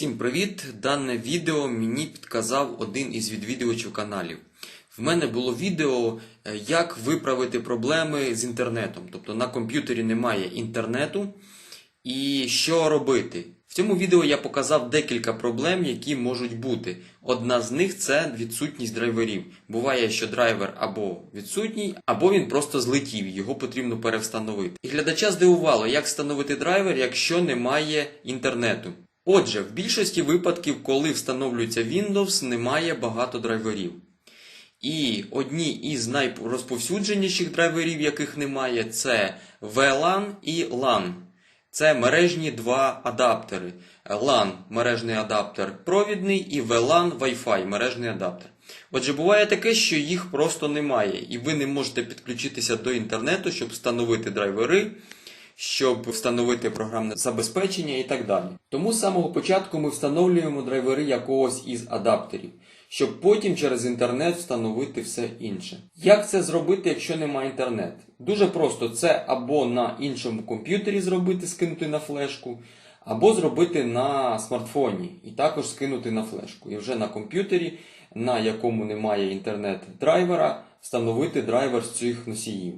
Всім привіт! Дане відео мені підказав один із відвідувачів каналів. В мене було відео, е, як виправити проблеми з інтернетом. Тобто на комп'ютері немає інтернету. І що робити? В цьому відео я показав декілька проблем, які можуть бути. Одна з них це відсутність драйверів. Буває, що драйвер або відсутній, або він просто злетів, його потрібно перевстановити. І глядача здивувало, як встановити драйвер, якщо немає інтернету. Отже, в більшості випадків, коли встановлюється Windows, немає багато драйверів. І одні із найрозповсюдженіших драйверів, яких немає, це VLAN і LAN. Це мережні два адаптери. LAN мережний адаптер провідний і VLAN Wi-Fi мережний адаптер. Отже, буває таке, що їх просто немає, і ви не можете підключитися до інтернету, щоб встановити драйвери, щоб встановити програмне забезпечення і так далі. Тому з самого початку ми встановлюємо драйвери якогось із адаптерів, щоб потім через інтернет встановити все інше. Як це зробити, якщо немає інтернету? Дуже просто це або на іншому комп'ютері зробити, скинути на флешку, або зробити на смартфоні і також скинути на флешку. І вже на комп'ютері, на якому немає інтернет-драйвера, встановити драйвер з цих носіїв.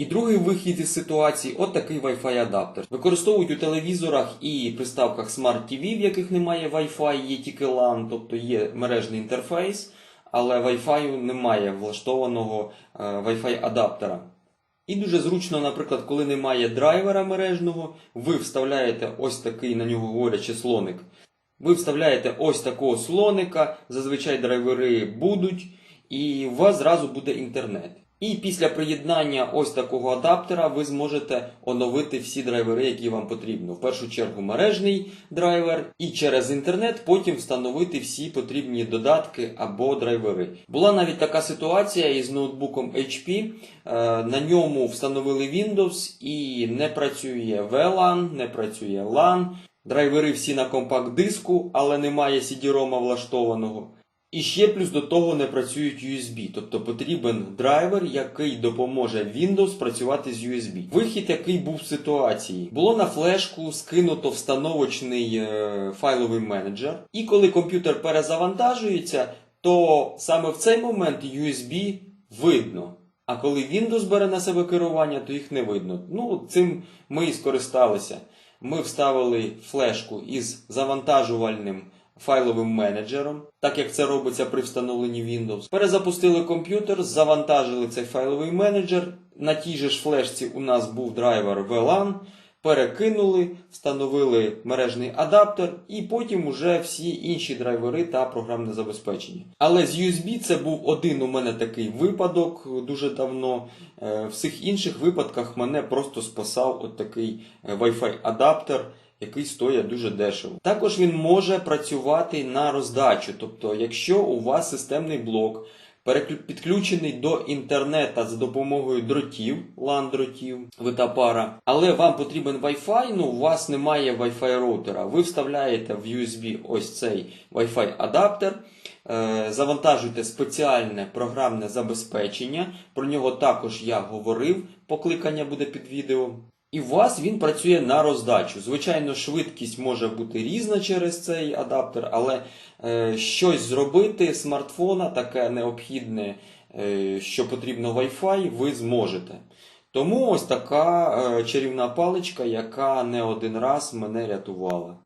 І другий вихід із ситуації от такий Wi-Fi адаптер. Використовують у телевізорах і приставках Smart TV, в яких немає Wi-Fi, є тільки LAN, тобто є мережний інтерфейс, але Wi-Fi немає влаштованого е, Wi-Fi адаптера. І дуже зручно, наприклад, коли немає драйвера мережного, ви вставляєте ось такий, на нього говорячи, слоник. Ви вставляєте ось такого слоника, зазвичай драйвери будуть, і у вас зразу буде інтернет. І після приєднання ось такого адаптера ви зможете оновити всі драйвери, які вам потрібно. В першу чергу мережний драйвер, і через інтернет потім встановити всі потрібні додатки або драйвери. Була навіть така ситуація із ноутбуком HP. Е, На ньому встановили Windows і не працює VLAN, не працює LAN. Драйвери всі на компакт-диску, але немає CD-ROM влаштованого. І ще плюс до того не працюють USB, тобто потрібен драйвер, який допоможе Windows працювати з USB. Вихід, який був в ситуації, було на флешку скинуто встановочний е, файловий менеджер, і коли комп'ютер перезавантажується, то саме в цей момент USB видно. А коли Windows бере на себе керування, то їх не видно. Ну, цим ми і скористалися. Ми вставили флешку із завантажувальним файловим менеджером, так як це робиться при встановленні Windows. Перезапустили комп'ютер, завантажили цей файловий менеджер. На тій же ж флешці у нас був драйвер VLAN, перекинули, встановили мережний адаптер і потім уже всі інші драйвери та програмне забезпечення. Але з USB це був один у мене такий випадок дуже давно. Е, В всіх інших випадках мене просто спасав от такий е, Wi-Fi адаптер який стоїть дуже дешево. Також він може працювати на роздачу, тобто, якщо у вас системний блок підключений до інтернета за допомогою дротів, LAN-дротів, витапара, але вам потрібен Wi-Fi, ну у вас немає Wi-Fi роутера. Ви вставляєте в USB ось цей Wi-Fi адаптер. е, Завантажуйте спеціальне програмне забезпечення. Про нього також я говорив. Покликання буде під відео. І у вас він працює на роздачу. Звичайно, швидкість може бути різна через цей адаптер, але е, щось зробити смартфона, таке необхідне, е, що потрібно Wi-Fi, ви зможете. Тому ось така е, чарівна паличка, яка не один раз мене рятувала.